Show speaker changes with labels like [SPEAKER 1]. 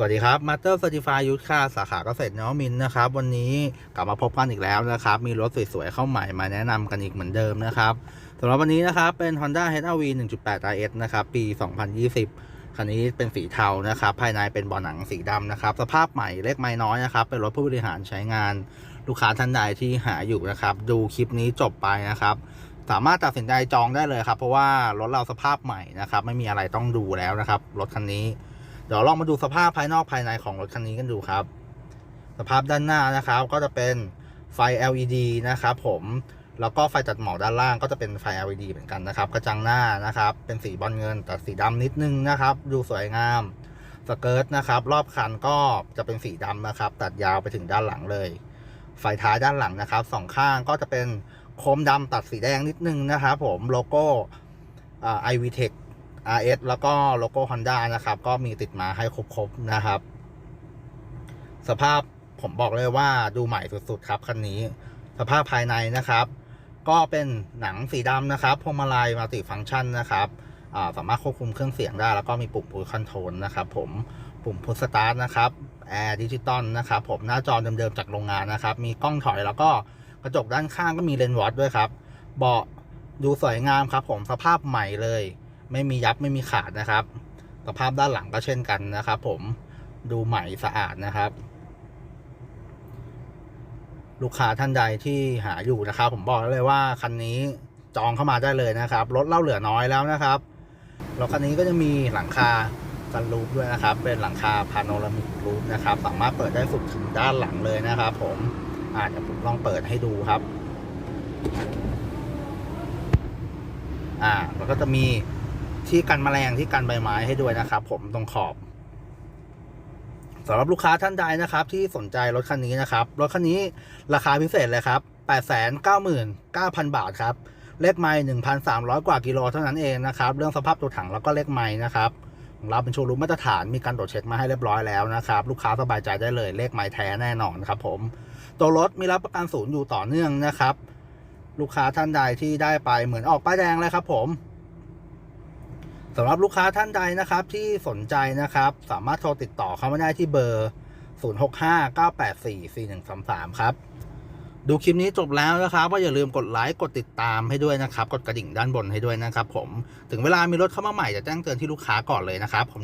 [SPEAKER 1] สวัสดีครับ Master Certified ยุทธค่าสาขาเกษตรนวมินนะครับ วันนี้กลับมาพบกันอีกแล้วนะครับ มีรถสวยๆเข้าใหม่มาแนะนำกันอีกเหมือนเดิมนะครับสำหรับวันนี้นะครับเป็น Honda HR-V 1.8 RS นะครับ ปี 2020 คันนี้เป็นสีเทานะครับ ภายในเป็นเบาะหนังสีดำนะครับ สภาพใหม่เล็กไม่น้อยนะครับ เป็นรถผู้บริหารใช้งาน ลูกค้าท่านใดที่หาอยู่นะครับ ดูคลิปนี้จบไปนะครับสามารถตัดสินใจจองได้เลยครับ เพราะว่ารถเราสภาพใหม่นะครับ ไม่มีอะไรต้องดูแล้วนะครับรถคันนี้ เดี๋ยวลองมาดูสภาพภายนอกภายในของรถคันนี้กันดูครับ สภาพด้านหน้านะครับ ก็จะเป็นไฟ LED นะครับผมแล้วก็ไฟตัดหมอกด้านล่างก็จะเป็นไฟ LED เหมือนกันนะครับ กระจังหน้านะครับ เป็นสีบอลเงินแต่สีดำนิดนึงนะครับ ดูสวยงาม สเกิร์ตนะครับ รอบคันก็จะเป็นสีดำนะครับ ตัดยาวไปถึงด้านหลังเลย ไฟท้ายด้านหลังนะครับสองข้างก็จะเป็นโคมดำตัดสีแดงนิดนึงนะครับ ผม โลโก้อ่า iVTech RS แล้วก็โลโก้ Honda นะครับ ก็มีติดมาให้ครบๆนะครับ สภาพผมบอกเลยว่าดูใหม่สุดๆครับคันนี้ สภาพภายในนะครับ ก็เป็นหนังสีดำนะครับพวงมาลัยมัลติฟังก์ชันนะครับสามารถควบคุมเครื่องเสียงได้ แล้วก็มีปุ่มพุชคอนโทรลนะครับ ผมปุ่มพุชสตาร์ทนะครับแอร์ดิจิตอลนะครับ ผมหน้าจอเดิมๆจากโรงงานนะครับ มีกล้องถอยแล้วก็กระจกด้านข้างก็มีเลนส์วอตด้วยครับ เบาะดูสวยงามครับ ผมสภาพใหม่เลย ไม่มียับไม่มีขาดนะครับ สภาพด้านหลังก็เช่นกันนะครับ ผมดูใหม่สะอาดนะครับ ลูกค้าท่านใดที่หาอยู่นะครับ ผมบอกเลยว่าคันนี้จองเข้ามาได้เลยนะครับรถเล่าเหลือน้อยแล้วนะครับแล้วคันนี้ก็จะมีหลังคาซันรูฟด้วยนะครับ เป็นหลังคาพาโนรามิกรูฟนะครับ สามารถเปิดได้สุดถึงด้านหลังเลยนะครับ ผมอาจจะผมลองเปิดให้ดูครับ อ่าแล้วก็จะมี ที่กันแมลงที่กันใบไม้ให้ด้วยนะครับ ผมตรงขอบสำหรับลูกค้าท่านใดนะครับ ที่สนใจรถคันนี้นะครับ รถคันนี้ราคาพิเศษเลยครับ 899,000 บาทครับ เลขไม้1,300 กว่ากิโลเท่านั้นเองนะครับ เรื่องสภาพตัวถังแล้วก็เลขไม้นะครับของเราเป็นโชว์รูมมาตรฐานมีการตรวจเช็คมาให้เรียบร้อยแล้วนะครับ ลูกค้าสบายใจได้เลยเลขไม้แท้แน่นอนครับผม ตัวรถมีรับประกันศูนย์อยู่ต่อเนื่องนะครับ ลูกค้าท่านใดที่ได้ไปเหมือนออกป้ายแดงเลยครับผม สำหรับลูกค้าท่านใดนะครับที่สนใจนะครับ สามารถโทรติดต่อเข้ามาได้ที่เบอร์ 0659844133 ครับ ดูคลิปนี้จบแล้วนะครับ ก็อย่าลืมกดไลค์กดติดตามให้ด้วยนะครับ กดกระดิ่งด้านบนให้ด้วยนะครับ ผมถึงเวลามีรถเข้ามาใหม่จะแจ้งเตือนที่ลูกค้าก่อนเลยนะครับผม